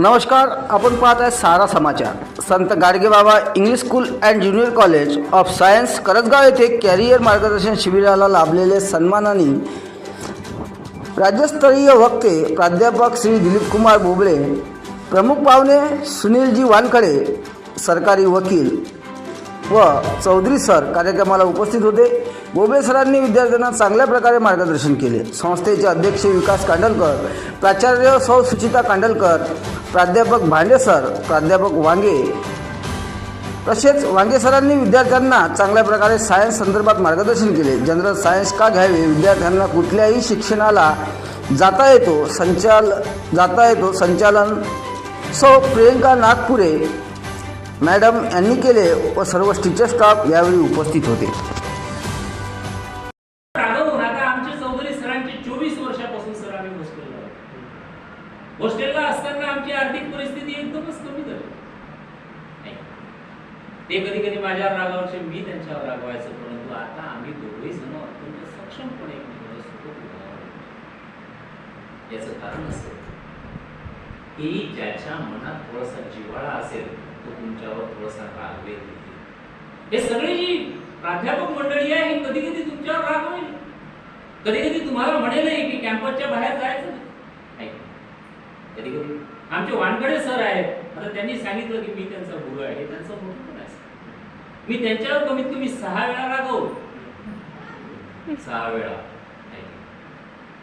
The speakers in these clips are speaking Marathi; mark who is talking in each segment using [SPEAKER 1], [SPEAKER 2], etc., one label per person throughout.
[SPEAKER 1] नमस्कार आपण पाहत आहे सारा समाचार. Sant Gadgebaba English school and junior college of science Karajgaon येथे कॅरियर मार्गदर्शन शिबिराला लाभलेले सन्मानाने राज्यस्तरीय वक्ते प्राध्यापक श्री दिलीप कुमार बोबळे प्रमुख पाहुणे सुनीलजी वानखडे सरकारी वकील व चौधरी सर कार्यक्रमाला उपस्थित होते. बोबळे सरांनी विद्यार्थ्यांना चांगल्या प्रकारे मार्गदर्शन केले. संस्थेचे अध्यक्ष विकास कांडलकर प्राचार्य सौ सुचिता कांडलकर प्राध्यापक भांडे सर प्राध्यापक वांगे. तसेच वांगे सरांनी विद्यार्थ्यांना चांगल्या प्रकारे सायन्स संदर्भात मार्गदर्शन केले. जनरल सायन्स का घ्यावे? विद्यार्थ्यांना कुठल्याही शिक्षणाला जाता येतो संचाल जाता येतो संचालन. सौ प्रियंका नागपुरे मॅडम यांनी केले व सर्व टीचर स्टाफ यावेळी उपस्थित होते.
[SPEAKER 2] हॉस्टेलला असताना आमची आर्थिक परिस्थिती एकदमच कमी झाली. ते कधी कधी माझ्यावर रागावायचे मी त्यांच्यावर रागवायचं परंतु आता आम्ही दोघेही जण अत्यंत सक्षमपणे याचं कारण असं की ज्याच्या मनात थोडासा जिव्हाळा असेल तो तुमच्यावर थोडासा रागवेल. हे सगळी जी प्राध्यापक मंडळी आहे ही कधी कधी तुमच्यावर रागवेल कधी कधी तुम्हाला म्हणेल की कॅम्पसच्या बाहेर जायचं कधी कधी आमचे वानकडे सर आहेत. आता त्यांनी सांगितलं की मी त्यांचा गुरु आहे. हे त्यांचं पण आहे. मी त्यांच्यावर कमीत कमी सहा वेळा रागवलो सहा वेळा.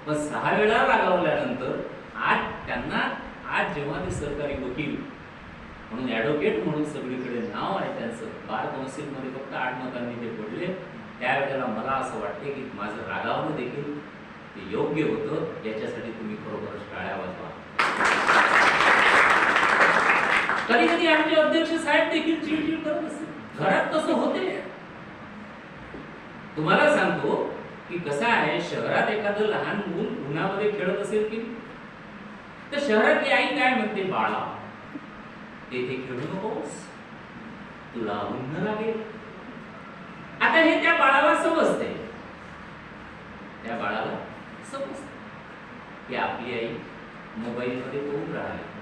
[SPEAKER 2] पण सहा वेळा रागावल्यानंतर आज त्यांना आज जेव्हा ते सरकारी वकील म्हणून ॲडव्होकेट म्हणून सगळीकडे नाव आहे त्यांचं. बार काउन्सिलमध्ये फक्त आठ मतांनी ते पडले. त्यावेळेला मला असं वाटते की माझं रागावणं देखील ते योग्य होतं. याच्यासाठी तुम्ही खरोखरच टाळ्या वाजवा. कधी कधी आमचे अध्यक्ष साहेब देखील चिडचिड करत असते घरात तसं होते. तुम्हाला सांगतो की कसं आहे शहरात एखादं लहान मूल उन्हामध्ये खेळत असेल की तर शहरातली आई काय म्हणते? बाळा तेथे खेळू नकोस. तुला उन्ह लागेल. आता हे त्या बाळाला समजते त्या बाळाला समजते की आपली आई मोबाईल मध्ये बघून राहिली.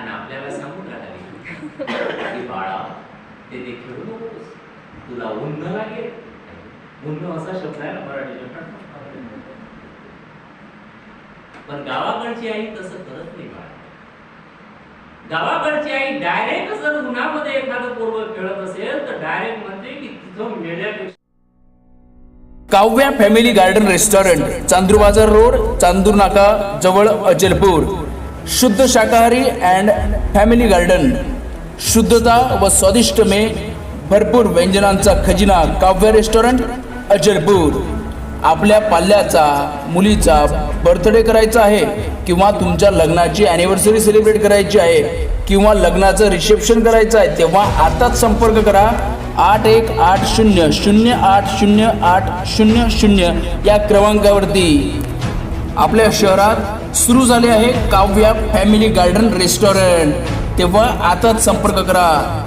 [SPEAKER 2] आणि आपल्याला सांगून राहिली. की बाळा ते खेळू नकोस तुला उन्न लागेल. उन्न असा शब्द आहे ना मराठी पण गावाकडची आई तसं करत नाही बाळा. गावाकडची आई डायरेक्ट जर उन्हामध्ये एखादं पोरग खेळत असेल तर डायरेक्ट म्हणते की तिथं मेल्यापेक्षा
[SPEAKER 3] Kavya family garden restaurant Chandur Bazar road Chandur नाका जवळ अचलपूर शुद्ध शाकाहारी अँड फॅमिली गार्डन शुद्धता व स्वादिष्ट मे भरपूर व्यंजनांचा खजिना काव्य रेस्टॉरंट अजरपूर आपल्या पाल्याचा मुलीचा बर्थडे करायचा आहे किंवा तुमच्या लग्नाची अॅनिव्हर्सरी सेलिब्रेट करायची आहे किंवा लग्नाचं रिसेप्शन करायचं आहे तेव्हा आताच संपर्क करा. आठ एक आठ शून्य शून्य आठ शून्य आठ शून्य शून्य या क्रमांकावरती. आपल्या शहरात सुरू झाले आहे काव्या फॅमिली गार्डन रेस्टॉरंट. तेव्हा आताच संपर्क करा.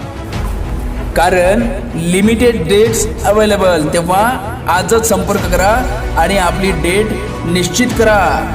[SPEAKER 3] कारण लिमिटेड डेट्स अवेलेबल तेव्हा आजच संपर्क करा आणि आपली डेट निश्चित करा.